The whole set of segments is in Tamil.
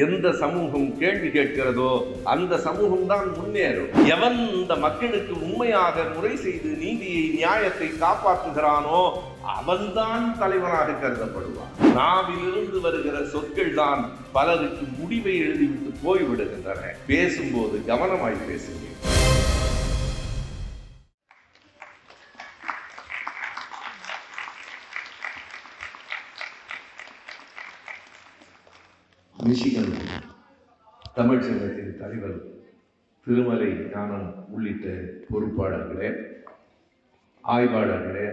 எந்த சமூகம் கேள்வி கேட்கிறதோ அந்த சமூகம் தான் முன்னேறும். எவன் இந்த மக்களுக்கு உண்மையாக முறை செய்து நீதியை நியாயத்தை காப்பாற்றுகிறானோ அவன்தான் தலைவனாக கருதப்படுவான். நாவிலிருந்து வருகிற சொற்கள் தான் பலருக்கு முடிவை எழுதிவிட்டு போய்விடுகின்றன. பேசும்போது கவனமாய் பேசுகிறேன் மிஷிகன் தமிழ் சங்கத்தின் தலைவர் திருமலை ஞானம் உள்ளிட்ட பொறுப்பாளர்களே ஆய்வாளர்களே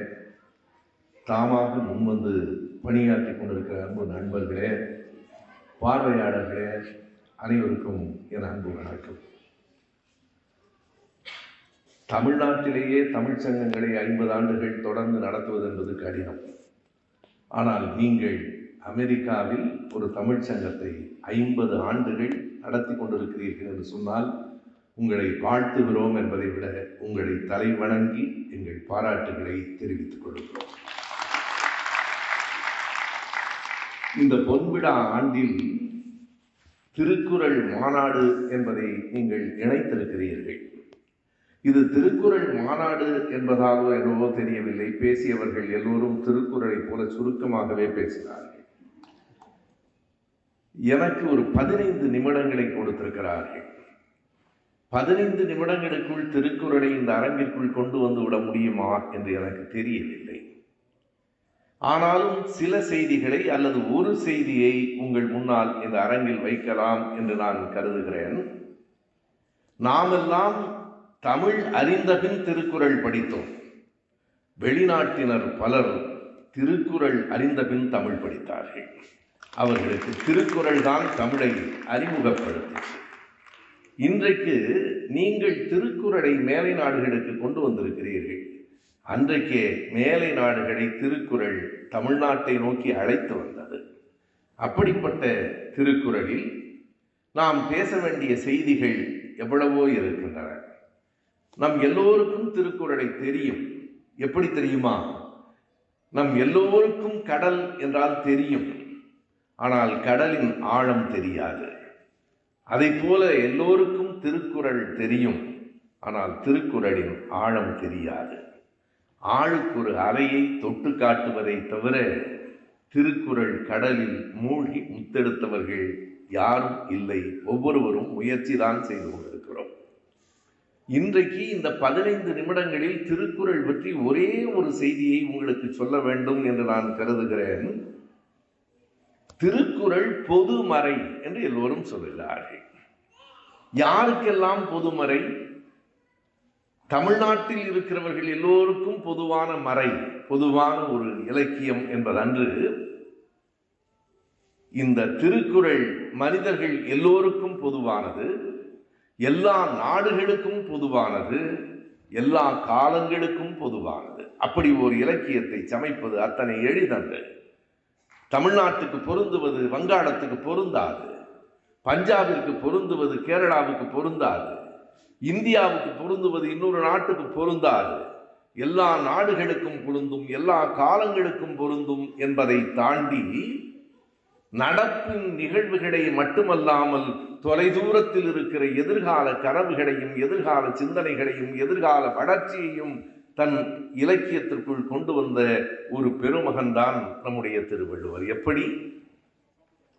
தாமாக முன்வந்து பணியாற்றி கொண்டிருக்கிற அன்பு நண்பர்களே பார்வையாளர்களே அனைவருக்கும் என் அன்பு வணக்கம். தமிழ்நாட்டிலேயே தமிழ் சங்கங்களை ஐம்பது ஆண்டுகள் தொடர்ந்து நடத்துவது என்பது கடினம். ஆனால் நீங்கள் அமெரிக்காவில் ஒரு தமிழ்ச் சங்கத்தை ஐம்பது ஆண்டுகள் நடத்தி கொண்டிருக்கிறீர்கள் என்று சொன்னால் உங்களை வாழ்த்துகிறோம் என்பதை விட உங்களை தலை வணங்கி எங்கள் பாராட்டுகளை தெரிவித்துக் கொள்கிறோம். இந்த பொன்விழா ஆண்டில் திருக்குறள் மாநாடு என்பதை நீங்கள் இணைத்திருக்கிறீர்கள். இது திருக்குறள் மாநாடு என்பதாலோ என்னவோ தெரியவில்லை. பேசியவர்கள் எல்லோரும் திருக்குறளை போல சுருக்கமாகவே பேசினார்கள். எனக்கு ஒரு பதினைந்து நிமிடங்களை கொடுத்திருக்கிறார்கள். பதினைந்து நிமிடங்களுக்குள் திருக்குறளை இந்த அரங்கிற்குள் கொண்டு வந்து விட முடியுமா என்று எனக்கு தெரியவில்லை. ஆனாலும் சில செய்திகளை அல்லது ஒரு செய்தியை உங்கள் முன்னால் இந்த அரங்கில் வைக்கலாம் என்று நான் கருதுகிறேன். நாமெல்லாம் தமிழ் அறிந்தபின் திருக்குறள் படித்தோம். வெளிநாட்டினர் பலர் திருக்குறள் அறிந்தபின் தமிழ் படித்தார்கள். அவர்களுக்கு திருக்குறள் தான் தமிழை அறிமுகப்படுத்துச்சு. இன்றைக்கு நீங்கள் திருக்குறளை மேலை நாடுகளுக்கு கொண்டு வந்திருக்கிறீர்கள். அன்றைக்கே மேலை நாடுகளை திருக்குறள் தமிழ்நாட்டை நோக்கி அழைத்து வந்தது. அப்படிப்பட்ட திருக்குறளில் நாம் பேச வேண்டிய செய்திகள் எவ்வளவோ இருக்கின்றன. நம் எல்லோருக்கும் திருக்குறளை தெரியும். எப்படி தெரியுமா? நம் எல்லோருக்கும் கடல் என்றால் தெரியும். ஆனால் கடலின் ஆழம் தெரியாது. அதை போல எல்லோருக்கும் திருக்குறள் தெரியும். ஆனால் திருக்குறளின் ஆழம் தெரியாது. ஆளுக்கு ஒரு அலையை தொட்டு காட்டுவதை தவிர திருக்குறள் கடலில் மூழ்கி முத்தெடுத்தவர்கள் யாரும் இல்லை. ஒவ்வொருவரும் முயற்சி தான் செய்து கொண்டிருக்கிறோம். இன்றைக்கு இந்த பதினைந்து நிமிடங்களில் திருக்குறள் பற்றி ஒரே ஒரு செய்தியை உங்களுக்கு சொல்ல வேண்டும் என்று நான் கருதுகிறேன். திருக்குறள் பொதுமறை என்று எல்லோரும் சொல்கிறார்கள். யாருக்கெல்லாம் பொதுமறை? தமிழ்நாட்டில் இருக்கிறவர்கள் எல்லோருக்கும் பொதுவான மறை பொதுவான ஒரு இலக்கியம் என்பதன்று இந்த திருக்குறள் மனிதர்கள் எல்லோருக்கும் பொதுவானது எல்லா நாடுகளுக்கும் பொதுவானது எல்லா காலங்களுக்கும் பொதுவானது. அப்படி ஒரு இலக்கியத்தை சமைப்பது அத்தனை எளிதன்று. தமிழ்நாட்டுக்கு பொருந்துவது வங்காளத்துக்கு பொருந்தாது. பஞ்சாபிற்கு பொருந்துவது கேரளாவுக்கு பொருந்தாது. இந்தியாவுக்கு பொருந்துவது இன்னொரு நாட்டுக்கு பொருந்தாது. எல்லா நாடுகளுக்கும் பொருந்தும் எல்லா காலங்களுக்கும் பொருந்தும் என்பதை தாண்டி நடப்பின் நிகழ்வுகளை மட்டுமல்லாமல் தொலைதூரத்தில் இருக்கிற எதிர்கால கனவுகளையும் எதிர்கால சிந்தனைகளையும் எதிர்கால வளர்ச்சியையும் தன் இலக்கியத்திற்குள் கொண்டு வந்த ஒரு பெருமகன்தான் நம்முடைய திருவள்ளுவர். எப்படி?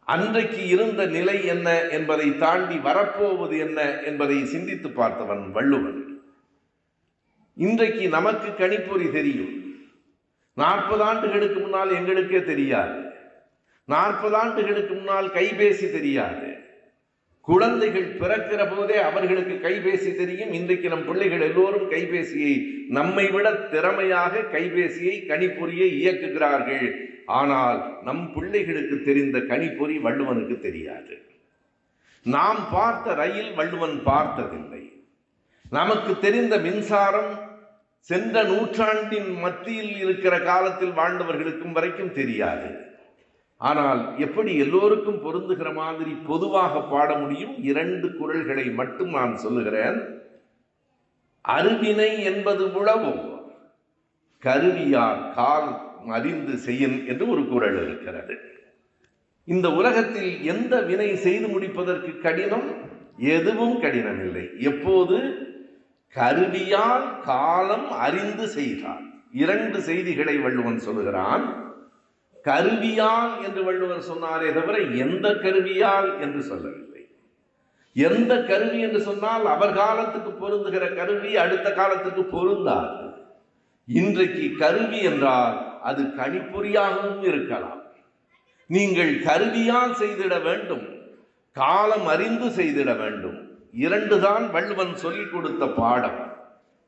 அன்றைக்கு இருந்த நிலை என்ன என்பதை தாண்டி வரப்போவது என்ன என்பதை சிந்தித்து பார்த்தவன் வள்ளுவன். இன்றைக்கு நமக்கு கணிப்பொறி தெரியும். நாற்பது ஆண்டுகளுக்கு முன்னால் எங்களுக்கே தெரியாது. நாற்பது ஆண்டுகளுக்கு முன்னால் கைபேசி தெரியாது. குழந்தைகள் பிறக்கிற போதே அவர்களுக்கு கைபேசி தெரியும். இன்றைக்கு நம் பிள்ளைகள் எல்லோரும் கைபேசியை நம்மை விட திறமையாக கைபேசியை கணிப்பொறியை இயக்குகிறார்கள். ஆனால் நம் பிள்ளைகளுக்கு தெரிந்த கணிப்பொறி வள்ளுவனுக்கு தெரியாது. நாம் பார்த்த ரயில் வள்ளுவன் பார்த்ததில்லை. நமக்கு தெரிந்த மின்சாரம் சென்ற நூற்றாண்டின் மத்தியில் இருக்கிற காலத்தில் வாழ்ந்தவர்களுக்கும் வரைக்கும் தெரியாது. ஆனால் எப்படி எல்லோருக்கும் பொருந்துகிற மாதிரி பொதுவாக பாட முடியும்? இரண்டு குரல்களை மட்டும் நான் சொல்லுகிறேன். அருவினை என்பது உழவும். கருவியார் கால் அறிந்து செய்யும் என்று ஒரு குரல் இருக்கிறது. இந்த உலகத்தில் எந்த வினை செய்து முடிப்பதற்கு கடினம்? எதுவும் கடினம் இல்லை எப்போது? கருவியால் காலம் அறிந்து செய்தார். இரண்டு செய்திகளை வள்ளுவன் சொல்லுகிறான். கருவியால் என்று வள்ளுவர் சொன்னாரே தவிர எந்த கருவியால் என்று சொல்லவில்லை. எந்த கருவி என்று சொன்னால் அவர் காலத்துக்கு பொருந்துகிற கருவி அடுத்த காலத்துக்கு பொருந்தாது. இன்றைக்கு கருவி என்றால் அது கணிப்பொறியாகவும் இருக்கலாம். நீங்கள் கருவியால் செய்திட வேண்டும் காலம் அறிந்து செய்திட வேண்டும். இரண்டுதான் வள்ளுவன் சொல்லிக் கொடுத்த பாடம்.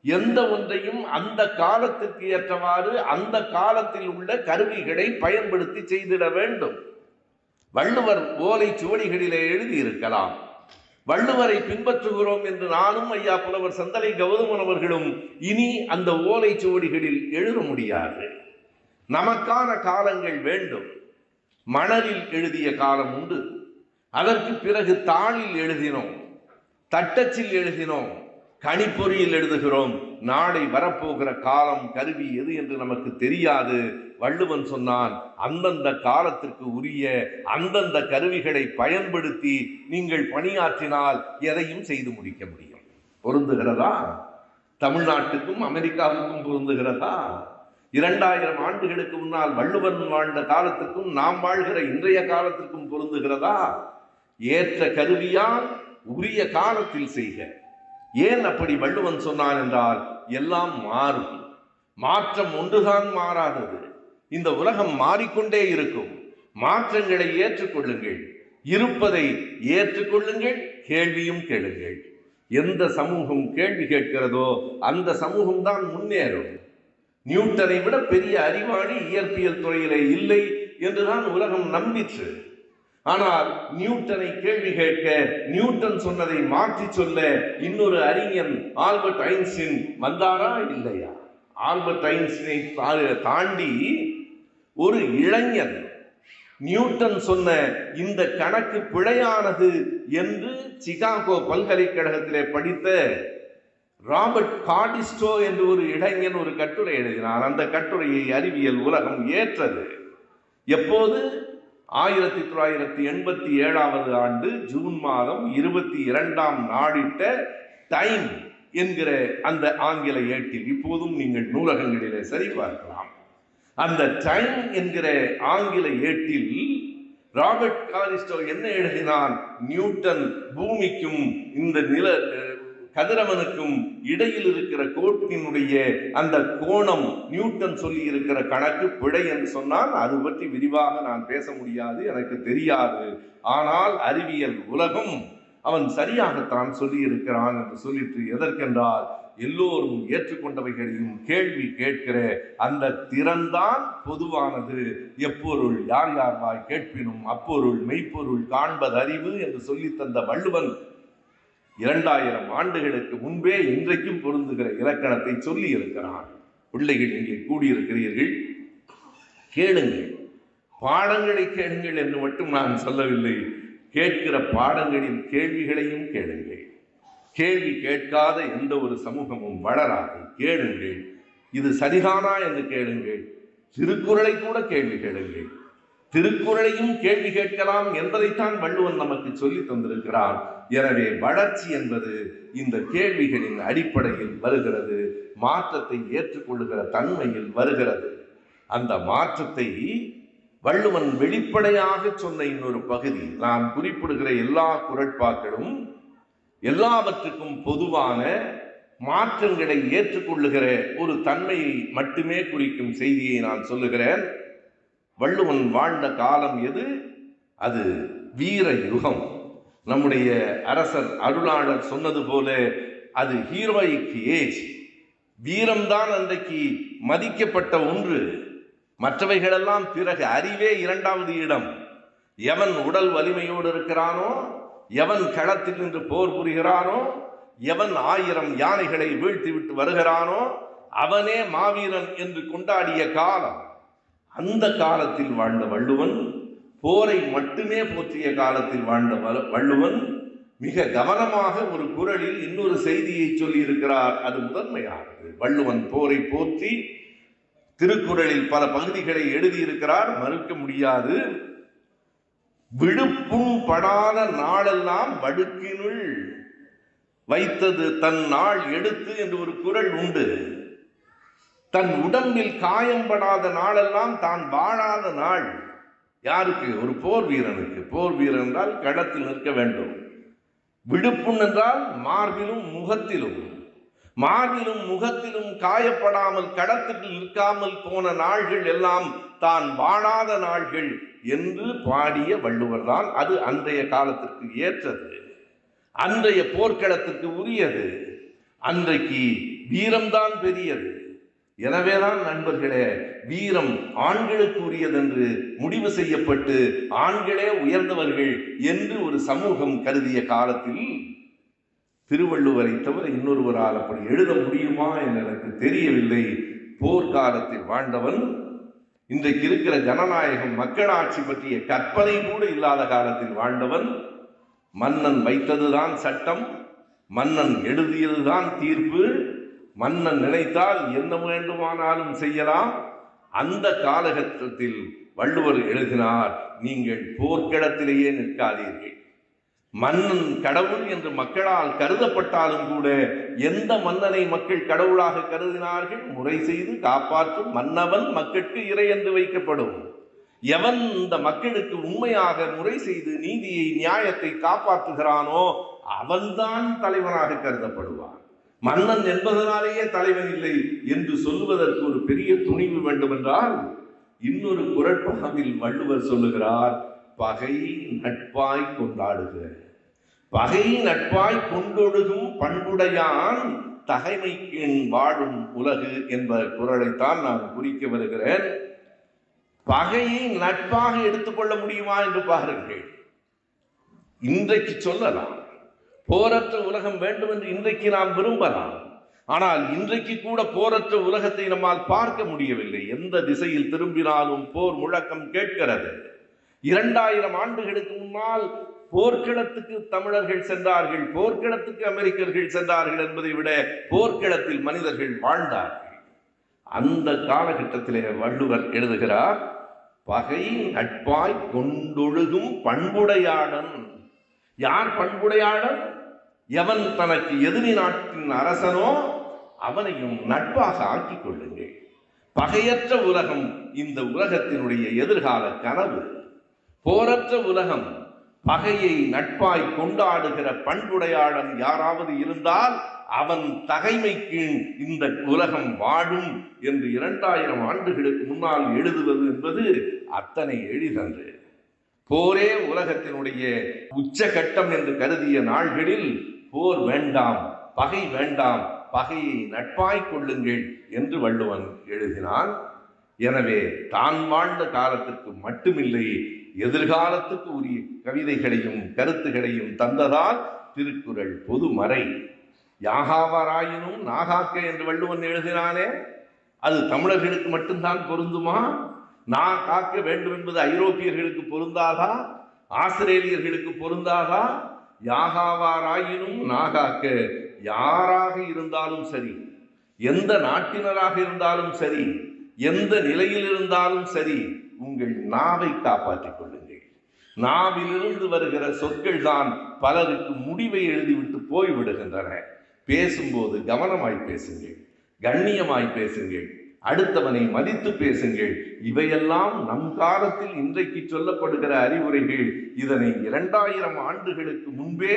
எந்த ஒன்றையும் அந்த காலத்திற்கு ஏற்றவாறு அந்த காலத்தில் உள்ள கருவிகளை பயன்படுத்தி செய்திட வேண்டும். வள்ளுவர் ஓலை சுவடிகளிலே எழுதியிருக்கலாம். வள்ளுவரை பின்பற்றுகிறோம் என்று நானும் ஐயா புலவர் சந்தலை கௌதமன் அவர்களும் இனி அந்த ஓலை சுவடிகளில் எழுத முடியாது. நமக்கான காலங்கள் வேண்டும். மணலில் எழுதிய காலம் உண்டு. அதற்கு பிறகு தாளில் எழுதினோம். தட்டச்சில் எழுதினோம். கணிப்பொறியில் எழுதுகிறோம் நாளை வரப்போகிற காலம் கருவி எது என்று நமக்கு தெரியாது. வள்ளுவன் சொன்னான் அந்தந்த காலத்திற்கு உரிய அந்தந்த கருவிகளை பயன்படுத்தி நீங்கள் பணியாற்றினால் எதையும் செய்து முடிக்க முடியும். பொருந்துகிறதா? தமிழ்நாட்டுக்கும் அமெரிக்காவுக்கும் பொருந்துகிறதா? இரண்டாயிரம் ஆண்டுகளுக்கு முன்னால் வள்ளுவன் வாழ்ந்த காலத்துக்கும் நாம் வாழ்கிற இன்றைய காலத்திற்கும் பொருந்துகிறதா? ஏற்ற கருவியால் உரிய காலத்தில் செய்க. ஏன் அப்படி வள்ளுவன் சொன்னான் என்றால் எல்லாம் மாறும். மாற்றம் ஒன்றுதான் மாறாதது. இந்த உலகம் மாறிக்கொண்டே இருக்கும். மாற்றங்களை ஏற்றுக்கொள்ளுங்கள். இருப்பதை ஏற்றுக்கொள்ளுங்கள் கேள்வியும் கேளுங்கள். எந்த சமூகம் கேள்வி கேட்கிறதோ அந்த சமூகம் தான் முன்னேறும். நியூட்டனை விட பெரிய அறிவாளி இயற்பியல் துறையிலே இல்லை என்றுதான் உலகம் நம்பிற்று. ஆனால் நியூட்டனை கேள்வி கேட்க நியூட்டன் சொன்னதை மாற்றி சொல்ல இன்னொரு அறிஞன் ஆல்பர்ட் ஐன்ஸின் வந்தாரா இல்லையா? ஆல்பர்ட் ஐன்ஸ்டீனை தா- தாண்டி ஒரு இளைஞன் நியூட்டன் சொன்ன இந்த கணக்கு பிழையானது என்று சிகாகோ பல்கலைக்கழகத்திலே படித்த ராபர்ட் காடிஸ்டோ என்று ஒரு இளைஞன் ஒரு கட்டுரை எழுதினார். அந்த கட்டுரையை அறிவியல் உலகம் ஏற்றது. எப்போது? ஆயிரத்தி தொள்ளாயிரத்தி எண்பத்தி ஏழாவது ஆண்டு ஜூன் மாதம் இருபத்தி இரண்டாம் நாடிட்ட டைம் என்கிற அந்த ஆங்கில ஏட்டில் இப்போதும் நீங்கள் நூலகங்களிலே சரிபார்க்கலாம் அந்த டைம் என்கிற ஆங்கில ஏட்டில் ராபர்ட் காரிஸ்டோ என்ன எழுதினான்? நியூட்டன் பூமிக்கும் இந்த நில கதிரவனுக்கும் இடையில் இருக்கிற கோட்டினுடைய அந்த கோணம் நியூட்டன் சொல்லி இருக்கிற கணக்கு பிழை என்று சொன்னால் அது பற்றி விரிவாக நான் பேச முடியாது எனக்கு தெரியாது. ஆனால் அறிவியல் உலகம் அவன் சரியாகத்தான் சொல்லி இருக்கிறான் என்று சொல்லிட்டு எதற்கென்றால் எல்லோரும் ஏற்றுக்கொண்டவைகளையும் கேள்வி கேட்கிற அந்த திறன்தான் பொதுவானது. எப்பொருள் யார் யார் வாய் கேட்பினும் அப்பொருள் மெய்ப்பொருள் காண்பது அறிவு என்று சொல்லித் தந்த வள்ளுவன் இரண்டாயிரம் ஆண்டுகளுக்கு முன்பே இன்றைக்கும் பொருந்துகிற இலக்கணத்தை சொல்லி இருக்கிறான். பிள்ளைகள் இங்கே கூடியிருக்கிறீர்கள். கேளுங்கள். பாடங்களை கேளுங்கள் என்று மட்டும் நான் சொல்லவில்லை. கேட்கிற பாடங்களின் கேள்விகளையும் கேளுங்கள். கேள்வி கேட்காத எந்த ஒரு சமூகமும் வளராது. கேளுங்கள். இது சரிதானா என்று கேளுங்கள். திருக்குறளை கூட கேள்வி கேளுங்கள். திருக்குறளையும் கேள்வி கேட்கலாம் என்பதைத்தான் வள்ளுவன் நமக்கு சொல்லி தந்திருக்கிறான். எனவே வளர்ச்சி என்பது இந்த கேள்விகளின் அடிப்படையில் வருகிறது மாற்றத்தை ஏற்றுக்கொள்ளுகிற தன்மையில் வருகிறது. அந்த மாற்றத்தை வள்ளுவன் வெளிப்படையாக சொன்ன இன்னொரு பகுதி நான் குறிப்பிடுகிற எல்லா குரட்பாக்களும் எல்லாவற்றுக்கும் பொதுவான மாற்றங்களை ஏற்றுக்கொள்ளுகிற ஒரு தன்மையை மட்டுமே குறிக்கும் செய்தியை நான் சொல்லுகிறேன். வள்ளுவன் வாழ்ந்த காலம் எது? அது வீர யுகம் நம்முடைய அரசர் அருளாளர் சொன்னது போல அது ஹீரோயிக் ஏஜ். வீரம்தான் அன்றைக்கு மதிக்கப்பட்ட ஒன்று. மற்றவைகளெல்லாம் பிறகு அறிவே இரண்டாவது இடம். எவன் உடல் வலிமையோடு இருக்கிறானோ எவன் களத்தில் நின்று போர் புரிகிறானோ எவன் ஆயிரம் யானைகளை வீழ்த்திவிட்டு வருகிறானோ அவனே மாவீரன் என்று கொண்டாடிய காலம். அந்த காலத்தில் வாழ்ந்த வள்ளுவன் போரை மட்டுமே போற்றிய காலத்தில் வாழ்ந்த வள்ளுவன் மிக கவனமாக ஒரு குரலில் இன்னொரு செய்தியை சொல்லியிருக்கிறார். அது முதன்மையானது. வள்ளுவன் போரை போற்றி திருக்குறளில் பல பகுதிகளை எழுதியிருக்கிறார். மறுக்க முடியாது. விழுப்பும் படாத நாளெல்லாம் வடுக்கினுள் வைத்தது தன் நாள் எடுத்து என்று ஒரு குரல் உண்டு. தன் உடம்பில் காயம்படாத நாளெல்லாம் தான் வாழாத நாள். யாருக்கு? ஒரு போர் வீரனுக்கு. போர் வீரன் என்றால் களத்தில் நிற்க வேண்டும். விடுப்புண் என்றால் மார்பிலும் முகத்திலும். மார்பிலும் முகத்திலும் காயப்படாமல் களத்தில் நிற்காமல் போன நாள்கள் எல்லாம் தான் வாழாத நாள்கள் என்று பாடிய வள்ளுவர் தான் அது அன்றைய காலத்திற்கு ஏற்றது. அன்றைய போர்க்களத்திற்கு உரியது. அன்றைக்கு வீரம்தான் பெரியது. எனவேதான் நண்பர்களே வீரம் ஆண்களுக்கு உரியதென்று முடிவு செய்யப்பட்டு ஆண்களே உயர்ந்தவர்கள் என்று ஒரு சமூகம் கருதிய காலத்தில் திருவள்ளுவரை தவிர இன்னொருவரால் அப்படி எழுத முடியுமா என்று எனக்கு தெரியவில்லை. போர்க்காலத்தில் வாழ்ந்தவன் இன்றைக்கு இருக்கிற ஜனநாயகம் மக்களாட்சி பற்றிய கற்பனை கூட இல்லாத காலத்தில் வாழ்ந்தவன் மன்னன் வைத்ததுதான் சட்டம் மன்னன் எழுதியதுதான் தீர்ப்பு மன்னன் நினைத்தால் என்ன வேண்டுமானாலும் செய்யலாம். அந்த காலகட்டத்தில் வள்ளுவர் எழுதினார் நீங்கள் போர்க்களத்திலேயே நிற்காதீர்கள். மன்னன் கடவுள் என்று மக்களால் கருதப்பட்டாலும் கூட எந்த மன்னனை மக்கள் கடவுளாக கருதினார்கள்? முறை செய்து காப்பாற்றும் மன்னவன் மக்களுக்கு இறை என்று வைக்கப்படும். எவன் இந்த மக்களுக்கு உண்மையாக முறை செய்து நீதியை நியாயத்தை காப்பாற்றுகிறானோ அவன்தான் தலைவனாக கருதப்படுவான். மன்னன் என்பதனாலேயே தலைவன் இல்லை என்று சொல்லுவதற்கு ஒரு பெரிய துணிவு வேண்டுமென்றால் இன்னொரு குரட்பாவில் வள்ளுவர் சொல்லுகிறார் பகை நட்பாய் கொண்டாடுக. பகை நட்பாய் கொண்டொழுகும் பண்புடையான் தகைமைக்கு வாழும் உலகு என்ற குரலைத்தான் நான் குறிக்க வருகிறேன் பகையை நட்பாக எடுத்துக்கொள்ள முடியுமா என்று பாருங்கள். இன்றைக்கு சொல்லலாம். போரற்ற உலகம் வேண்டும் என்று இன்றைக்கு நாம் விரும்பலாம். ஆனால் இன்றைக்கு கூட போரற்ற உலகத்தை நம்மால் பார்க்க முடியவில்லை. எந்த திசையில் திரும்பினாலும் போர் முழக்கம் கேட்கிறது. இரண்டாயிரம் ஆண்டுகளுக்கு முன்னால் போர்க்களத்துக்கு தமிழர்கள் சென்றார்கள் போர்க்களத்துக்கு அமெரிக்கர்கள் சென்றார்கள் என்பதை விட போர்க்களத்தில் மனிதர்கள் வாழ்ந்தார்கள். அந்த காலகட்டத்திலே வள்ளுவர் எழுதுகிறார் பகை நட்பாய் கொண்டொழுகும் பண்புடையாடன் யார் பண்புடையாளன்? எவன் தனக்கு எதிரி நாட்டின் அரசனோ அவனையும் நட்பாக ஆக்கிக் கொள்ளுங்கள். பகையற்ற உலகம் இந்த உலகத்தினுடைய எதிர்கால கனவு. போரற்ற உலகம் பகையை நட்பாய் கொண்டாடுகிற பண்புடையாளன் யாராவது இருந்தால் அவன் தகைமைக்கு இந்த உலகம் வாழும் என்று இரண்டாயிரம் ஆண்டுகளுக்கு முன்னால் எழுதுவது என்பது அத்தனை எளிதன்று. போரே உலகத்தினுடைய உச்சகட்டம் என்று கருதிய நாள்களில் போர் வேண்டாம் பகை வேண்டாம் பகையை நட்பாய் கொள்ளுங்கள் என்று வள்ளுவன் எழுதினான். எனவே தான் வாழ்ந்த காலத்திற்கு மட்டுமில்லை எதிர்காலத்துக்கு உரிய கவிதைகளையும் கருத்துகளையும் தந்ததால் திருக்குறள் பொதுமறை. யாகாவராயினும் நாகாக்க என்று வள்ளுவன் எழுதினானே அது தமிழர்களுக்கு மட்டும்தான் பொருந்துமா? நான் காக்க வேண்டும் என்பது ஐரோப்பியர்களுக்கு பொருந்தாதா? ஆஸ்திரேலியர்களுக்கு பொருந்தாதா? யாகாவாராயினும் நாகாக்க யாராக இருந்தாலும் சரி எந்த நாட்டினராக இருந்தாலும் சரி எந்த நிலையில் இருந்தாலும் சரி உங்கள் நாவை காப்பாற்றிக் கொள்ளுங்கள். நாவிலிருந்து வருகிற சொற்கள் தான் பலருக்கு முடிவை எழுதிவிட்டு போய்விடுகின்றன. பேசும்போது கவனமாய் பேசுங்கள் கண்ணியமாய் பேசுங்கள். அடுத்தவனை மதித்து பேசுங்கள். இவையெல்லாம் நம் காலத்தில் இன்றைக்கு சொல்லப்படுகிற அறிவுரைகள். இதனை இரண்டாயிரம் ஆண்டுகளுக்கு முன்பே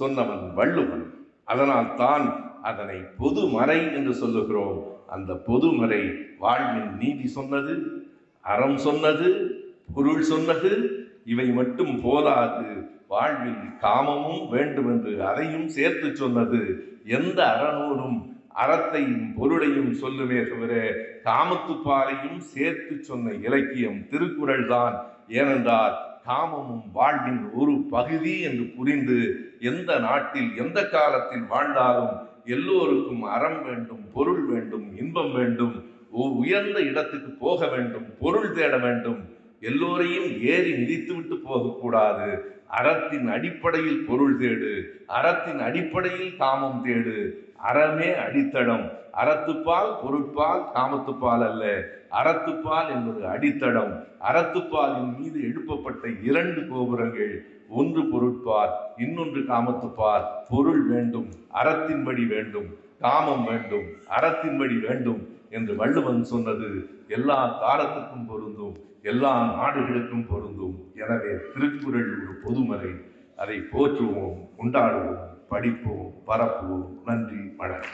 சொன்னவன் வள்ளுவன். அதனால் தான் அதனை பொதுமறை என்று சொல்லுகிறோம். அந்த பொதுமறை வாழ்வின் நீதி சொன்னது அறம் சொன்னது பொருள் சொன்னது. இவை மட்டும் போதாது. வாழ்வில் காமமும் வேண்டும் என்று அதையும் சேர்த்து சொன்னது. எந்த அறநூலும் அறத்தையும் பொருளையும் சொல்லுமே தவிர காமத்துப்பாலையும் சேர்த்து சொன்ன இலக்கியம் திருக்குறள் தான் ஏனென்றால் காமமும் வாழ்வின் ஒரு பகுதி என்று புரிந்து எந்த நாட்டில் எந்த காலத்தில் வாழ்ந்தாலும் எல்லோருக்கும் அறம் வேண்டும் பொருள் வேண்டும் இன்பம் வேண்டும் உ- உயர்ந்த இடத்துக்கு போக வேண்டும் பொருள் தேட வேண்டும். எல்லோரையும் ஏறி மிதித்துவிட்டு போகக்கூடாது. அறத்தின் அடிப்படையில் பொருள் தேடு அறத்தின் அடிப்படையில் காமம் தேடு. அறமே அடித்தளம் அறத்துப்பால் பொருட்பால் காமத்துப்பால் அல்ல. அறத்துப்பால் என்பது அடித்தளம் அறத்துப்பாலின் மீது எழுப்பப்பட்ட இரண்டு கோபுரங்கள். ஒன்று பொருட்பால் இன்னொன்று காமத்துப்பால். பொருள் வேண்டும் அறத்தின்படி வேண்டும் காமம் வேண்டும் அறத்தின்படி வேண்டும் என்று வள்ளுவன் சொன்னது. எல்லா காலத்துக்கும் பொருந்தும் எல்லா நாடுகளுக்கும் பொருந்தும். எனவே திருக்குறள் ஒரு பொதுமறை. அதை போற்றுவோம் கொண்டாடுவோம். படிப்போம் பரப்புவோம். நன்றி வணக்கம்.